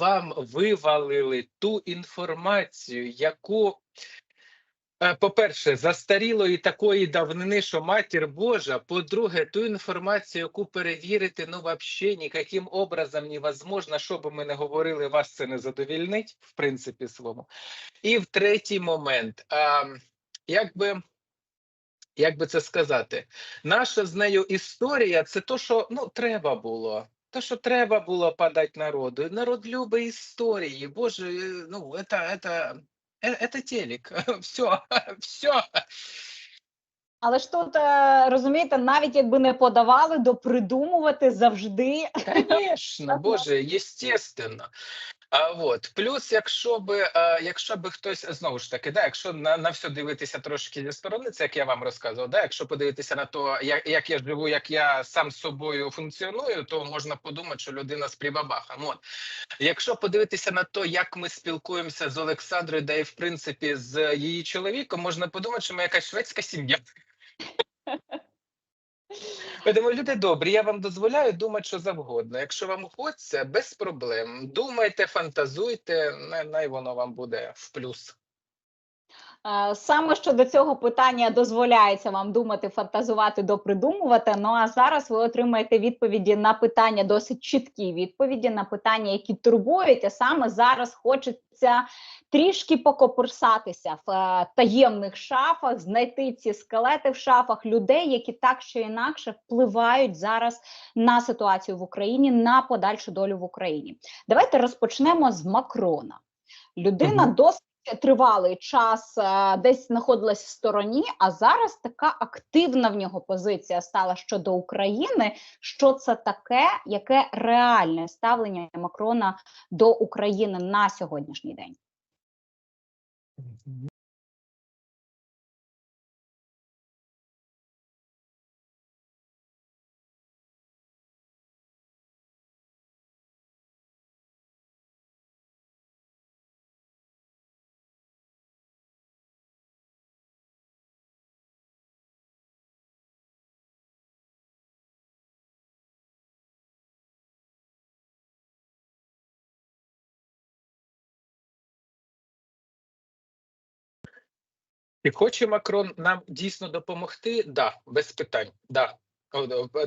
вам вивалили ту інформацію, яку, е, по-перше, застарілої такої давнини, що матір Божа. По-друге, ту інформацію, яку перевірити, ну, взагалі, ніяким образом невозможно, що би ми не говорили, вас це не задовільнить, в принципі, своєму. І в третій момент, а, як би. Як би це сказати, наша з нею історія це то, що ну треба було. То, що треба було подати народу. Народ любить історії. Боже, е, ну это, это, е- это телек. Все, все. Але ж тут е, розумієте, навіть якби не подавали, допридумувати завжди. Конечно, Боже, естественно. А от плюс, якщо би, а, якщо би хтось знову ж таки, да, якщо на, на все дивитися трошки зі сторони, це як я вам розказував, да, якщо подивитися на то, як, як я живу, як я сам з собою функціоную, то можна подумати, що людина з прибабахом. От якщо подивитися на то, як ми спілкуємося з Олександрою, да і в принципі з її чоловіком, можна подумати, що ми якась шведська сім'я. Тому люди добрі, я вам дозволяю думати, що завгодно. Якщо вам хочеться, без проблем. Думайте, фантазуйте, най, воно вам буде в плюс. Е, Саме щодо цього питання дозволяється вам думати, фантазувати, допридумувати. Ну а зараз ви отримаєте відповіді на питання, досить чіткі відповіді на питання, які турбують. А саме зараз хочеться трішки покопирсатися в е, таємних шафах, знайти ці скелети в шафах людей, які так чи інакше впливають зараз на ситуацію в Україні, на подальшу долю в Україні. Давайте розпочнемо з Макрона. Людина Мгм. досить тривалий час е, десь знаходилась в стороні, а зараз така активна в нього позиція стала щодо України. Що це таке, яке реальне ставлення Макрона до України на сьогоднішній день? І хоче Макрон нам дійсно допомогти? Да, без питань. Да.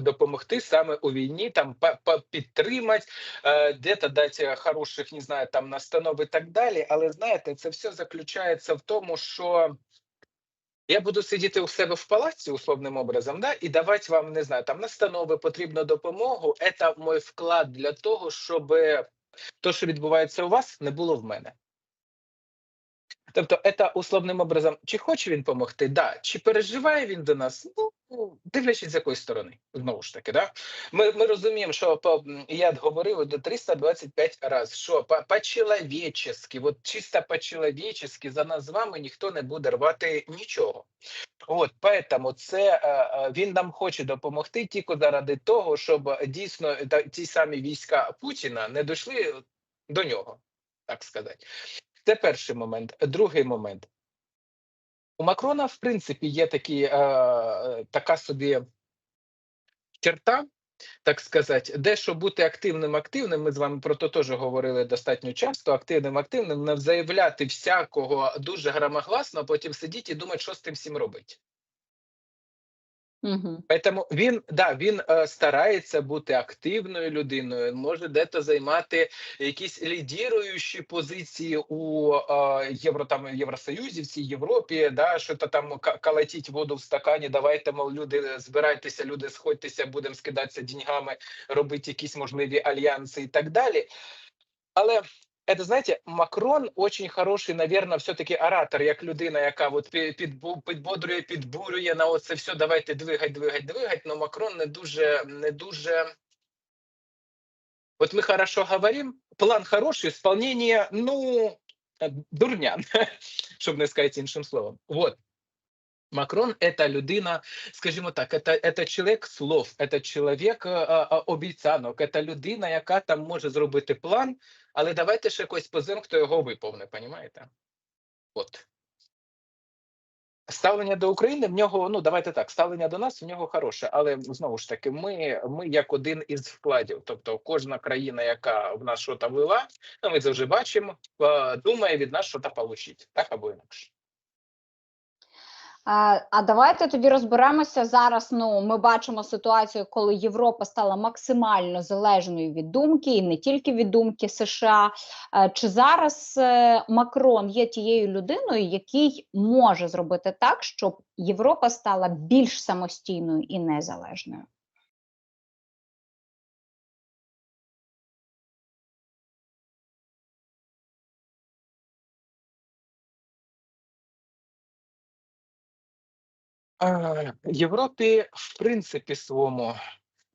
Допомогти саме у війні, там підтримати, е, де-то дати хороших, не знаю, там настанов і так далі. Але знаєте, це все заключається в тому, що я буду сидіти у себе в палаці, условним образом, да, і давати вам, не знаю, там настанови, потрібну допомогу. Це мій вклад для того, щоб то, що відбувається у вас, не було в мене. Тобто, це условним образом, чи хоче він допомогти, да, чи переживає він до нас, ну дивлячись з якої сторони, знову ж таки, да. Ми, ми розуміємо, що по я говорив до 325 разів, що по, по-чоловічески, от чисто по-чоловічески за нас з вами ніхто не буде рвати нічого. От поэтому це е, е, він нам хоче допомогти тільки заради того, щоб дійсно ті самі війська Путіна не дійшли до нього, так сказати. Це перший момент. Другий момент. У Макрона, в принципі, є такі, е, е, така собі черта, так сказати, де що бути активним, активним. Ми з вами про це теж говорили достатньо часто. Активним, активним, не заявляти всякого дуже громогласно, а потім сидіти і думати, що з тим всім робити. Угу. Поэтому він да він е, старається бути активною людиною, може дето займати якісь лідіруючі позиції у е, євро там Євросоюзі, в цій Європі, да що то там ка- калатіть воду в стакані. Давайте мов люди збирайтеся, люди сходьтеся, будемо скидатися деньгами, робити якісь можливі альянси і так далі. Але это, знаєте, Макрон очень хороший, наверное, все-таки оратор, як людина, яка от пі- підбу- підбодрює, підбурює на оце все, давайте двигать, двигать, двигать, но Макрон не дуже, не дуже... Вот мы хорошо говорим, план хороший, исполнение, ну, э, дурня, щоб не сказати іншим словом. Вот. Макрон – это людина, скажімо так, это, это чоловік слов, это чоловік е, е, обіцянок, это людина, яка там може зробити план, але давайте ще якось позим, хто його виповне, понімаєте? От. Ставлення до України в нього, ну давайте так, ставлення до нас в нього хороше, але знову ж таки, ми, ми як один із вкладів. Тобто, кожна країна, яка в нас щось вела, ну ми це вже бачимо, е, думає від нас щось получить, так або інакше. А, давайте тоді розберемося зараз. Ну, ми бачимо ситуацію, коли Європа стала максимально залежною від думки, і не тільки від думки США. Е, Чи зараз е, Макрон є тією людиною, який може зробити так, щоб Європа стала більш самостійною і незалежною? Європі, в принципі, своєму,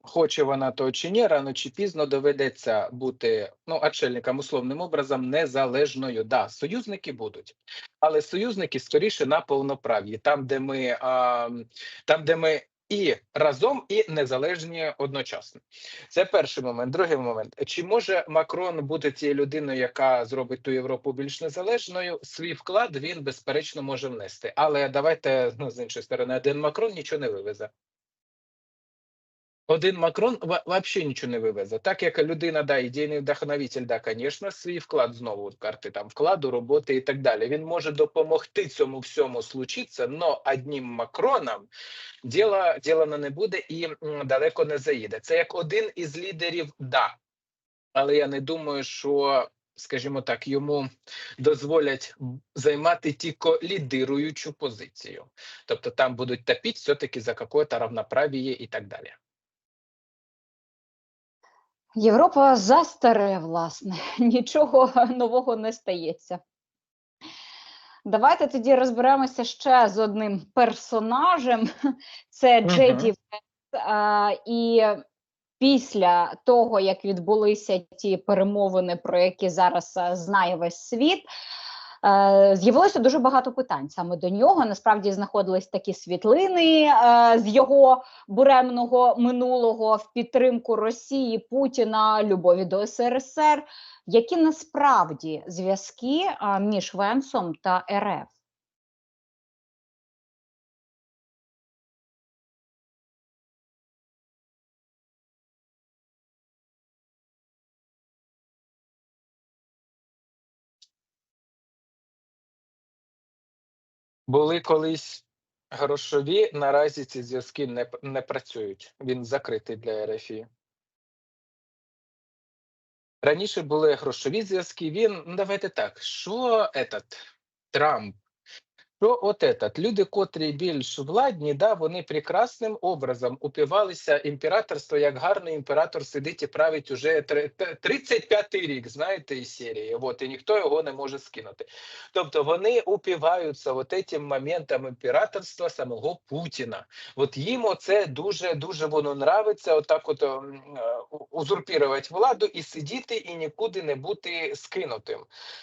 хоче вона то чи ні, рано чи пізно доведеться бути ну, очільникам условним образом незалежною. Да, союзники будуть, але союзники скоріше на повноправ'ї, там, де ми, а, там, де ми і разом, і незалежні одночасно. Це перший момент. Другий момент: чи може Макрон бути тією людиною, яка зробить ту Європу більш незалежною? Свій вклад він безперечно може внести. Але давайте ну, з іншої сторони, один Макрон нічого не вивезе. Один Макрон взагалі нічого не вивезе. Так як людина, да, ідейний вдохновитель, да, звісно, свій вклад знову карти там вкладу, роботи і так далі. Він може допомогти цьому всьому случитися, але одним Макроном діло, діло не буде і далеко не заїде. Це як один із лідерів, да. Але я не думаю, що, скажімо так, йому дозволять займати тільки лідируючу позицію. Тобто там будуть топити все-таки за какое-то равноправие і так далі. Європа застаре, власне, нічого нового не стається. Давайте тоді розберемося ще з одним персонажем. Це. Джеді. А, і після того, як відбулися ті перемовини, про які зараз знає весь світ, з'явилося дуже багато питань саме до нього. Насправді знаходились такі світлини е, з його буремного минулого в підтримку Росії, Путіна, любові до СРСР. Які насправді зв'язки між Венсом та РФ? Були колись грошові, наразі ці зв'язки не, не працюють. Він закритий для РФІ. Раніше були грошові зв'язки. Він, давайте так, що этот Трамп, що от этот, люди, котрі більш владні, да, вони прекрасним образом упивалися імператорство, як гарний імператор сидить і править уже три- т- 35-й рік, знаєте, із серії. От, і ніхто його не може скинути. Тобто вони упиваються от этим моментом імператорства самого Путіна. От їм оце дуже дуже воно нравиться, отак от ем, е, узурпірувати владу і сидіти і нікуди не бути скинутим.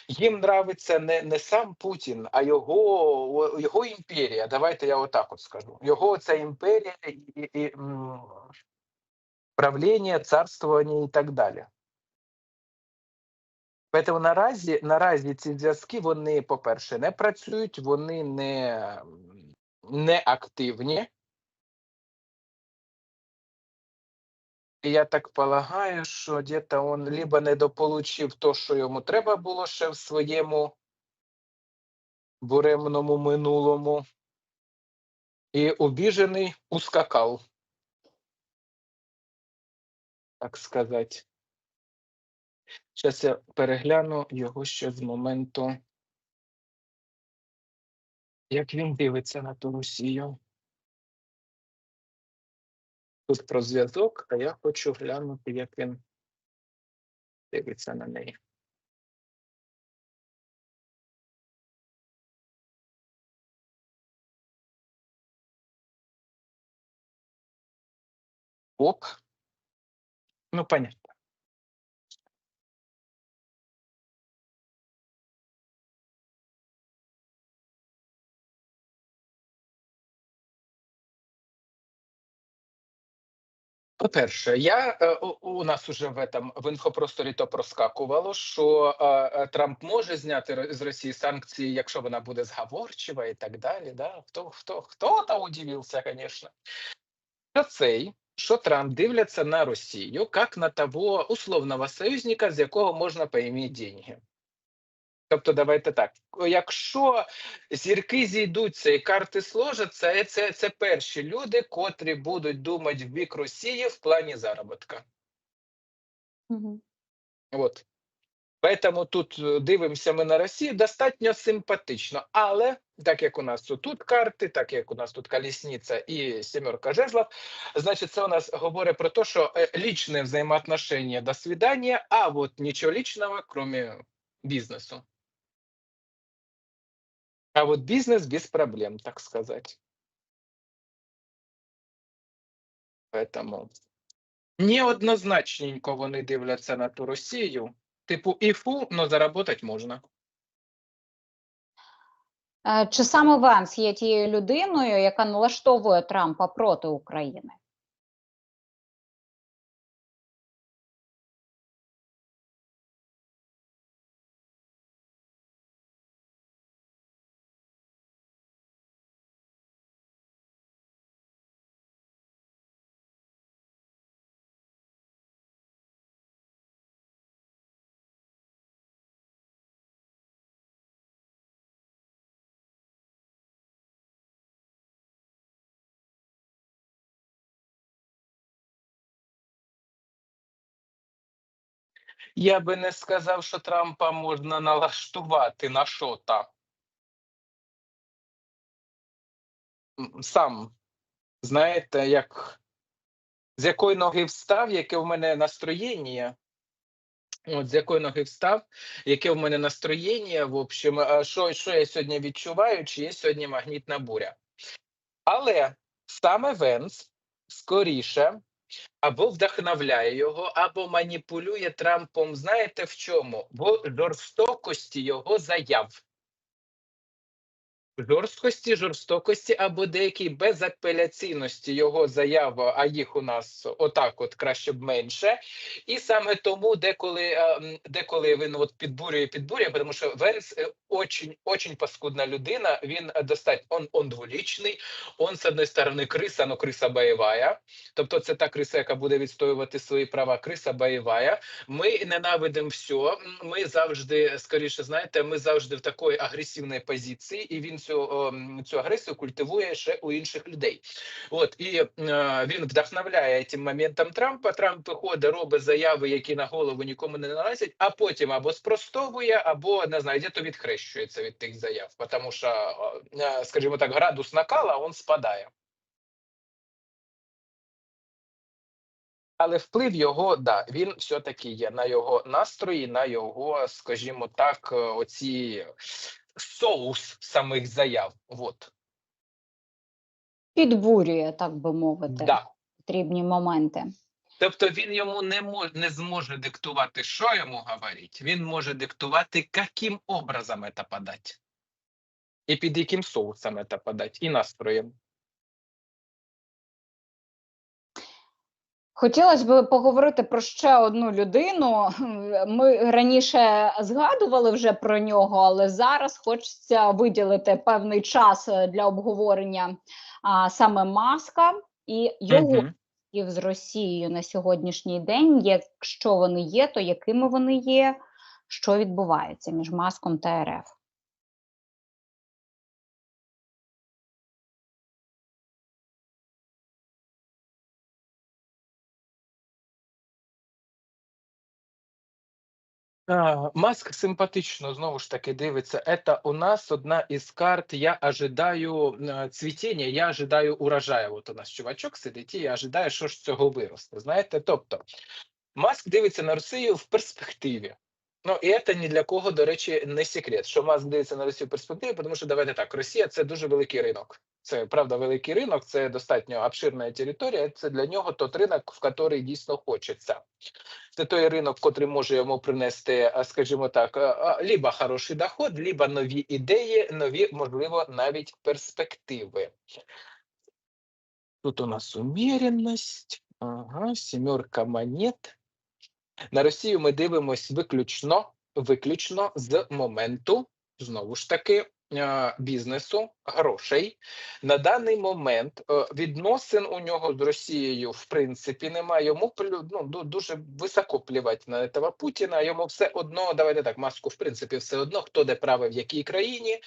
Їм нравиться не, не сам Путін, а його, його імперія. Давайте я отак от скажу. Його ця імперія і, і, і правління, царствування і так далі. Тому наразі, наразі ці зв'язки, вони, по-перше, не працюють, вони не, не активні. Я так полагаю, що где-то он либо недополучив то, що йому треба було ще в своєму буремному минулому, і обіжений ускакав, так сказати. Зараз я перегляну його ще з моменту, як він дивиться на ту Росію. Тут про зв'язок, а я хочу глянути, як він дивиться на неї. Оп. Ну, понятно. По-перше, я е, у, нас уже в этом в інфопросторі то проскакувало, що е, е, Трамп може зняти з Росії санкції, якщо вона буде зговорчива і так далі. Да? Хто хто хто то удивився, звісно. Що цей, що Трамп дивляться на Росію як на того условного союзника, з якого можна поіміти деньги. Тобто, давайте так: якщо зірки зійдуться і карти сложаться, це, це перші люди, котрі будуть думати в бік Росії в плані заробітка. Угу. От. Поэтому тут е, дивимося ми на Росію достатньо симпатично. Але так як у нас тут карти, так як у нас тут колісниця і сімерка жезлов, значить, це у нас говорить про те, що е, лічне взаємоотношення до свидання, а от нічого лічного, крім бізнесу. А вот бизнес без проблем, так сказать. Поэтому неоднозначненько вони дивляться на ту Росію. Типу, іфу, но заработать можна. Е, Чи саме Венс є тією людиною, яка налаштовує Трампа проти України? Я би не сказав, що Трампа можна налаштувати на що-то. Сам знаєте, як з якої ноги встав, яке в мене настроєння. От з якої ноги встав, яке в мене настроєння, в общем, що, що я сьогодні відчуваю, чи є сьогодні магнітна буря. Але саме Венс скоріше або вдохновляє його, або маніпулює Трампом. Знаєте в чому? В жорстокості його заяв. Жорсткості, жорстокості або деякій безапеляційності його заяв, а їх у нас отак, от краще б менше. І саме тому, деколи, е, деколи він от підбурює, підбурює, тому що Венс е, очень, очень паскудна людина. Він достатньо он, он дволічний, он з одної сторони криса, но криса бойова. Тобто, це та криса, яка буде відстоювати свої права. Криса бойова. Ми ненавидимо все. Ми завжди, скоріше, знаєте, ми завжди в такої агресивній позиції, і він цю, цю агресію культивує ще у інших людей. От і е, він вдохновляє цим моментом Трампа. Трамп виходить, робить заяви, які на голову нікому не налазять, а потім або спростовує, або не знаю, де-то відхрещується від тих заяв, тому що, е, скажімо так, градус накала він спадає. Але вплив його, да, він все-таки є на його настрої, на його, скажімо так, е, оці соус самих заяв. От. Підбурює, так би мовити, Да. потрібні моменти. Тобто він йому не мож, не зможе диктувати, що йому говорить. Він може диктувати, яким образом це подати. І під яким соусом це подати, і настроєм. Хотілося б поговорити про ще одну людину. Ми раніше згадували вже про нього, але зараз хочеться виділити певний час для обговорення а, саме маска і його зв'язків з Росією на сьогоднішній день. Якщо вони є, то якими вони є, що відбувається між маском та РФ? Маск симпатично знову ж таки дивиться. Это у нас одна із карт. Я ожидаю цвітіння, я ожидаю урожаю. От у нас чувачок сидить, і я ожидаю, що ж з цього виросте. Знаєте, тобто Маск дивиться на Росію в перспективі. Ну і це ні для кого, до речі, не секрет, що Маск дивиться на Росію в перспективі, тому що давайте так, Росія це дуже великий ринок. Це правда великий ринок, це достатньо обширна територія. Це для нього тот ринок, в який дійсно хочеться. Це той ринок, котрий може йому принести, скажімо так, а, а, либо хороший доход, либо нові ідеї, нові, можливо, навіть перспективи. Тут у нас уміряність, Ага, сімерка монет. На Росію ми дивимось виключно, виключно з моменту, знову ж таки, бізнесу, грошей. На даний момент е, відносин у нього з Росією в принципі немає. Йому ну, дуже високо плівати на этого Путіна. Йому все одно, давайте так, маску, в принципі, все одно, хто де правив в якій країні,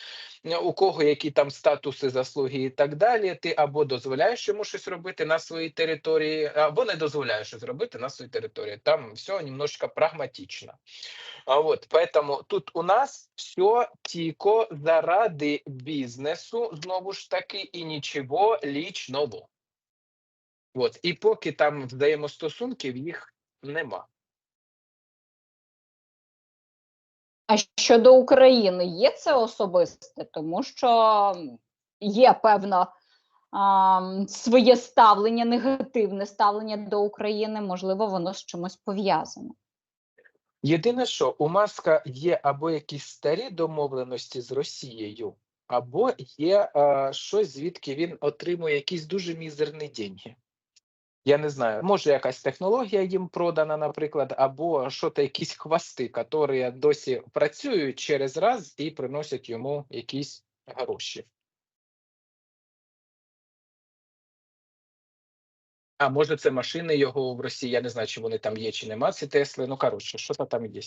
е, у кого які там статуси, заслуги і так далі. Ти або дозволяєш йому щось робити на своїй території, або не дозволяєш щось робити на своїй території. Там все немножко прагматично. А вот поэтому тут у нас все тільки заради бізнесу, знову ж таки, і нічого лічного. От. І поки там взаємостосунків їх нема. А щодо України, є це особисте, тому що є певно а, своє ставлення, негативне ставлення до України, можливо, воно з чимось пов'язане. Єдине, що у Маска є або якісь старі домовленості з Росією, або є е, щось, звідки він отримує якісь дуже мізерні деньги. Я не знаю, може якась технологія їм продана, наприклад, або що то якісь хвости, які досі працюють через раз і приносять йому якісь гроші. А може, це машини його в Росії, я не знаю, чи вони там є, чи нема, ці Тесли. Ну, коротше, що то там є.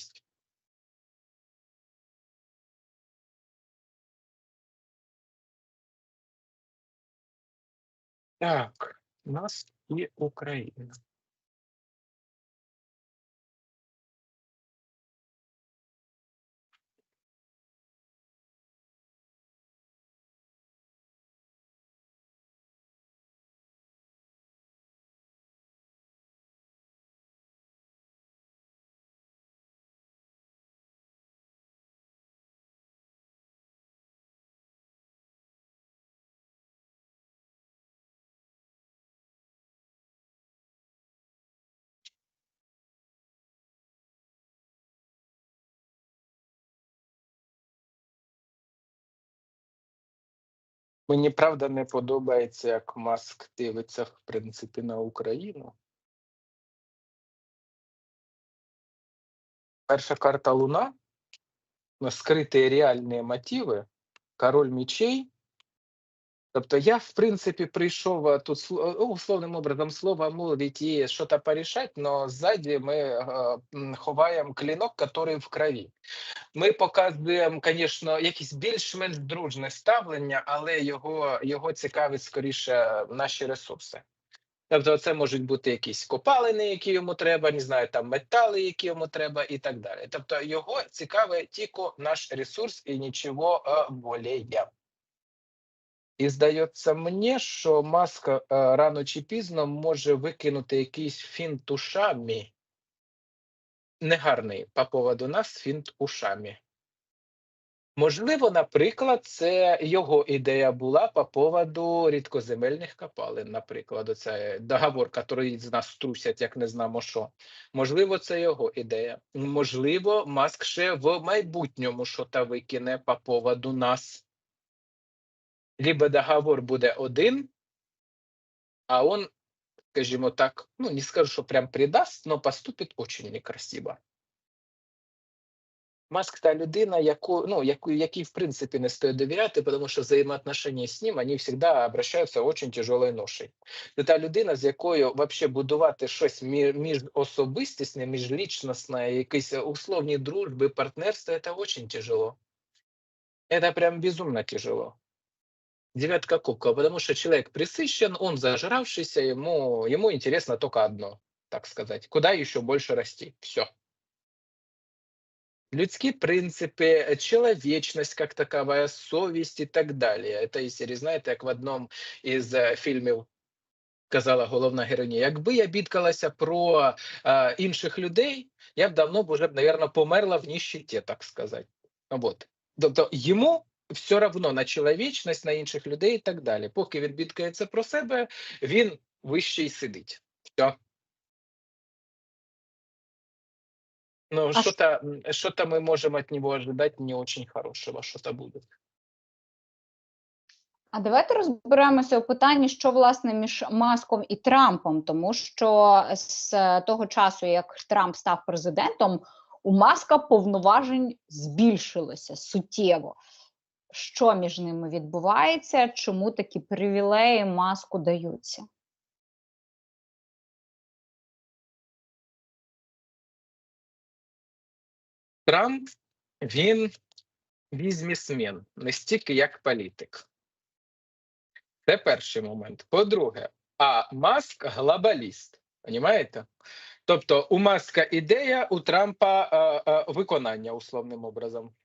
Так, у нас і Україна. Мені правда не подобається, як Маск дивиться, в принципі, на Україну. Перша карта Луна, скриті реальні мотиви, король мечей. Тобто я, в принципі, прийшов е, тут сло- ну, условним образом слово молвить і щось порішати, але ззаді ми е, ховаємо клінок, який в крові. Ми показуємо, звісно, якісь більш-менш дружне ставлення, але його, його цікавить скоріше наші ресурси. Тобто, це можуть бути якісь копалини, які йому треба, не знаю, там метали, які йому треба, і так далі. Тобто, його цікавить тільки наш ресурс і нічого е, более. І здається мені, що маска е, рано чи пізно може викинути якийсь фінт ушами. Негарний по поводу нас фінт ушами. Можливо, наприклад, це його ідея була по поводу рідкоземельних копалин, наприклад, це договор, який з нас трусять, як не знамо що. Можливо, це його ідея. Можливо, Маск ще в майбутньому щось викине по поводу нас. Либо договор буде один, а он, скажімо так, ну не скажу, що прям предаст, но поступить очень некрасиво. Маск та людина, яку, ну, яку, якій в принципі не стоїть довіряти, тому що взаємоотношення з ним вони завжди обращаються очень тяжелою ношею. Це та людина, з якою вообще будувати щось мі- міжособистісне, міжлічностне, якісь условні дружби, партнерство, це очень тяжело. Это прям безумно тяжело Девятка кубков, потому что человек присыщен, он зажравшийся, ему, ему интересно только одно, так сказать. Куда еще больше расти? Все. Людские принципы, человечность как таковая, совесть и так далее. Это из серії, знаєте, як в одному із е, фільмів казала головна героїня, якби я бідкалася про е, інших людей, я б давно б уже, наверное, померла в нищеті, так сказати. Вот. Тобто йому все равно на чоловічність, на інших людей і так далі. Поки він бідкається про себе, він вище й сидить. Все. Ну, А что-то, что-то мы можем от него ожидать не очень хорошего, что-то будет. А давайте розберемося у питанні, що власне між Маском і Трампом, тому що з е, того часу, як Трамп став президентом, у Маска повноважень збільшилося суттєво. Що між ними відбувається? Чому такі привілеї маску даються? Трамп він бізнесмен, не стільки як політик. Це перший момент. По-друге, а Маск глобаліст. Понімаєте? Тобто у Маска ідея, у Трампа е, е, виконання условним образом.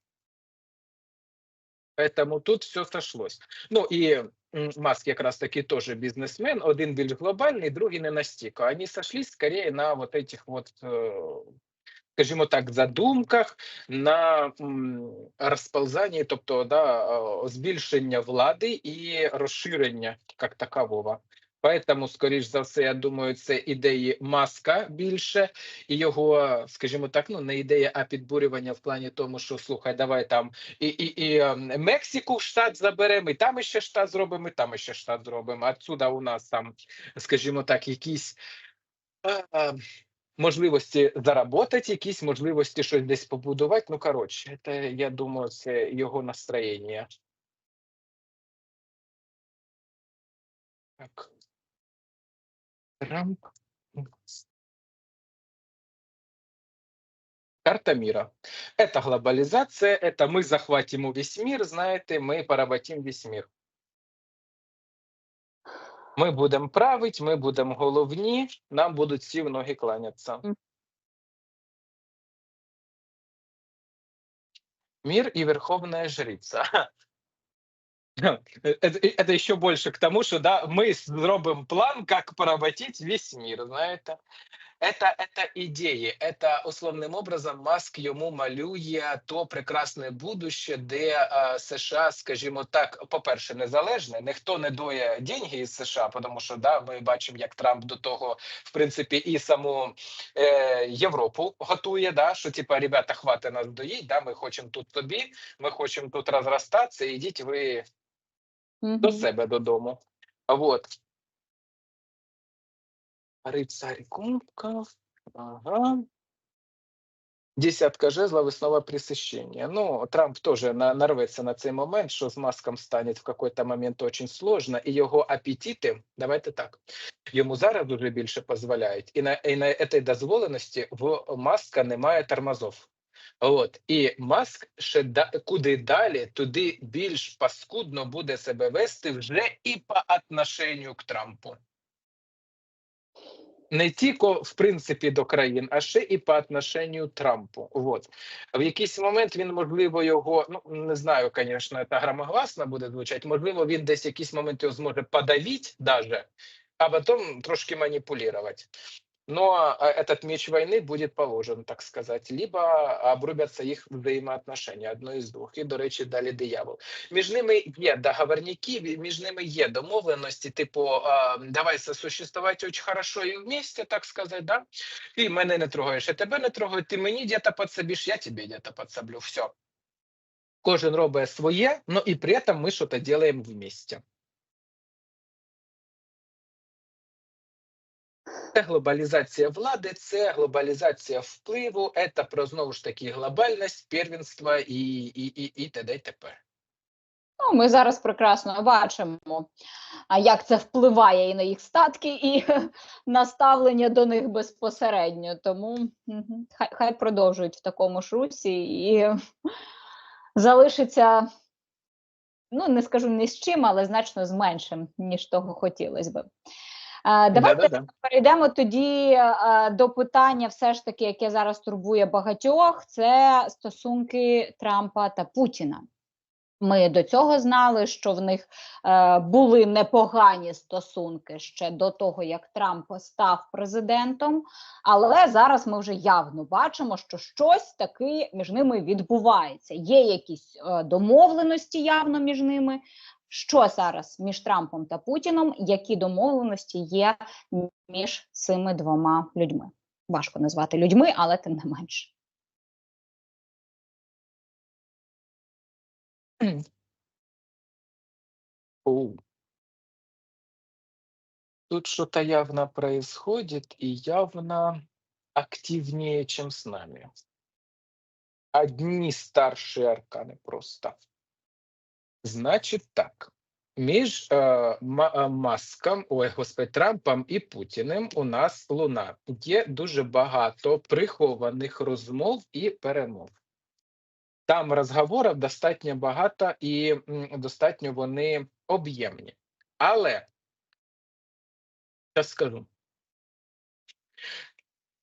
Поэтому тут все сошлось. Ну і Маск якраз таки теж бізнесмен, один більш глобальний, другий не настільки. Вони сошлись скорее на вот этих вот, е, скажімо так, задумках, на розползанні, тобто да, збільшення влади і розширення як такового. Поэтому, скоріш за все, я думаю, це ідеї маска більше, і його, скажімо так, ну не ідея, а підбурювання в плані тому, що слухай, давай там і, і, і ем, Мексику в штат заберемо, і там ще штат зробимо, і там ще штат зробимо. Отсюда у нас там, скажімо так, якісь. е, е, Можливості заработати, якісь можливості щось десь побудувати. Ну, коротше, це, я думаю, це його настроєння. Так. Трамп. Карта мира. Это глобализация, это мы захватим весь мир, знаєте, ми поработим весь мир. Ми будемо править, ми будемо головні, нам будуть всі в ноги кланятися. Мгм. Мир и верховная жрица. Это, это еще больше к тому, что да, мы зробимо план, как поработить весь мир, знаєте. Это, это ідеї, это условним образом Маск йому малює то прекрасне будуще, де е, США, скажімо так, по-перше, незалежне, ніхто не доє деньги із США, тому що да, ми бачимо, як Трамп до того, в принципі, і саму е, Європу готує, да, що типа, ребята, хватить нас доїть, да, ми хочемо тут собі, ми хочемо тут розростатися, ідіть ви до Мгм. себе додому. Вот. Рыцарь кубков. Ага. Десятка жезлов и снова пресыщение. Ну, Трамп тоже на, нарветься на цей момент, що з Маском станет в какой-то момент очень сложно, і його апетити, давайте так, йому зараз дуже більше дозволяють, і на, і на этой дозволеності в Маска немає тормозов. От і Маск ще да, куди далі, туди більш паскудно буде себе вести вже і по отношенню к Трампу. Не тільки в принципі до країн, а ще і по отношенню Трампу. От в якийсь момент він можливо його ну не знаю, звісно, це громогласно буде звучати. Можливо, він десь якийсь момент його зможе подавити, даже, а потім трошки маніпулювати Но а, этот меч войны будет положен, так сказать, либо обрубятся їх взаємоотношення, одно із двох. І, до речі, далі диявол. Між ними є договорники, ві- між ними є домовленості, типу, а, давай сосуществувати очень хорошо і вместе, так сказать, да? Ти мене не трогаєш, я тебе не трогаю, ти мені где-то подсобиш, я тебе где-то подсоблю, все. Кожен робить своє, но і при этом ми щось делаем вместе. Це глобалізація влади, це глобалізація впливу, це про знову ж таки глобальність, первенство і, і, і, і т.д. і т.п. Ну, ми зараз прекрасно бачимо, як це впливає і на їх статки, і на ставлення до них безпосередньо. Тому хай, хай продовжують в такому ж русі і залишиться, ну не скажу ні з чим, але значно з меншим, ніж того хотілося би. Давайте Да-да-да. перейдемо тоді до питання, все ж таки, яке зараз турбує багатьох, це стосунки Трампа та Путіна. Ми до цього знали, що в них е, були непогані стосунки ще до того, як Трамп став президентом. Але зараз ми вже явно бачимо, що щось таки між ними відбувається. Є якісь е, домовленості явно між ними. Що зараз між Трампом та Путіном? Які домовленості є між цими двома людьми? Важко назвати людьми, але тим не менше. Тут что-то явно происходит и явно активнее, чем с нами. Одни старшие арканы просто. Значить так. Між е, е, Маском, ой, господи, Трампом і Путіним у нас луна. Є дуже багато прихованих розмов і перемов. Там розговорів достатньо багато і достатньо вони об'ємні. Але зараз скажу.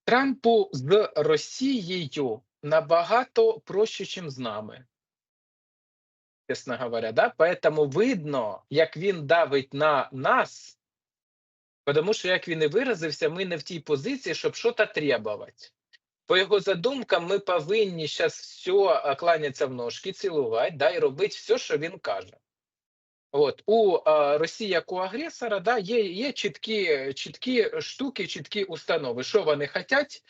Трампу з Росією набагато проще, ніж з нами. Чесно говоря, да? Поэтому видно, як він давить на нас, тому що, як він і виразився, ми не в тій позиції, щоб щось требувати. По його задумкам, ми повинні зараз все кланятися в ножки, цілувати, да, і робити все, що він каже. От у е, Росії як у агресора, да, є, є чіткі, чіткі штуки, чіткі установи, що вони хочуть,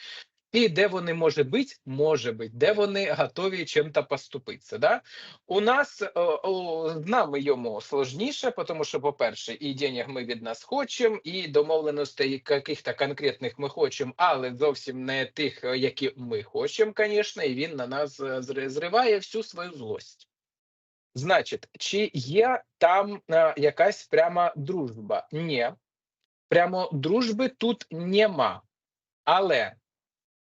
і де вони може бути, може бути, де вони готові чим-то поступитися. Да? У нас е, з нами йому сложніше, тому що, по-перше, і денег ми від нас хочемо, і домовленостей яких-то конкретних ми хочемо, але зовсім не тих, е, які ми хочемо, звісно, і він на нас е, зриває всю свою злость. Значить, чи є там е, якась прямо дружба? Ні. Прямо дружби тут нема. Але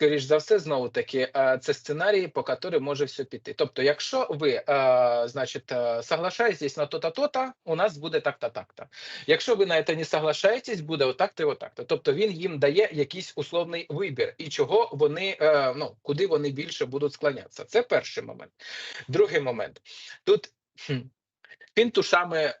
Скоріш за все, знову таки, е, це сценарій, по якому може все піти. Тобто, якщо ви, е, значить, е, соглашаєтесь на то-то, то-то, у нас буде так-то. Якщо ви на це не соглашаєтесь, буде отак-то і отак-то. Тобто він їм дає якийсь условний вибір, і чого вони, ну, куди вони більше будуть склонятися. Це перший момент. Другий момент. Тут М- е,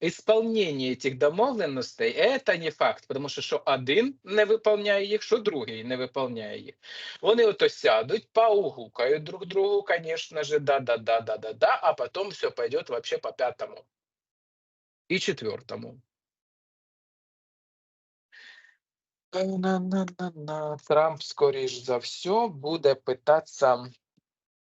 Ге, Ісполнення цих домовленостей це не факт, тому що що один не виконує їх, що другий не виконує їх. Вони ото сядуть, поугукають друг другу, конечно же, да-да-да-да-да-да, а потом все пойдет вообще по пятому и четвертому. Трамп, скоріш за все, буде питатися.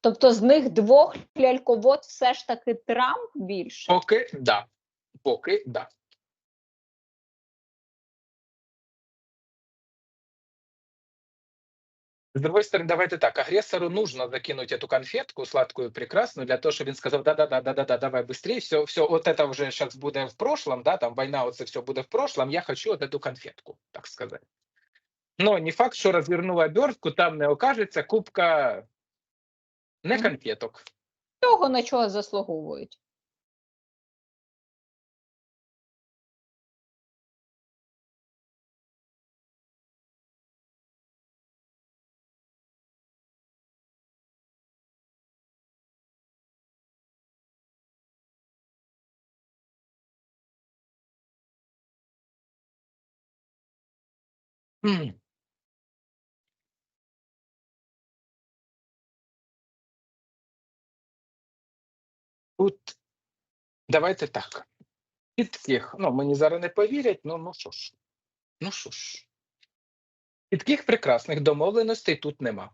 Тобто з них двох ляльковод все ж таки Трамп більше. Поки да. Поки да. С другой стороны, давайте так, агрессору нужно закинуть эту конфетку сладкую, прекрасную, для того, чтобы он сказал, да-да-да-да-да, давай быстрее, все, все, вот это уже сейчас будет в прошлом, да, там война, вот это все будет в прошлом, я хочу вот эту конфетку, так сказать. Но не факт, що розвернув обертку, там не окажеться кубка не конфеток. Чого на чого заслуговують? М. Тут давайте так. Підких, ну мені зараз не повірять, ну ну що ж, ну що ж. підких прекрасних домовленостей тут нема.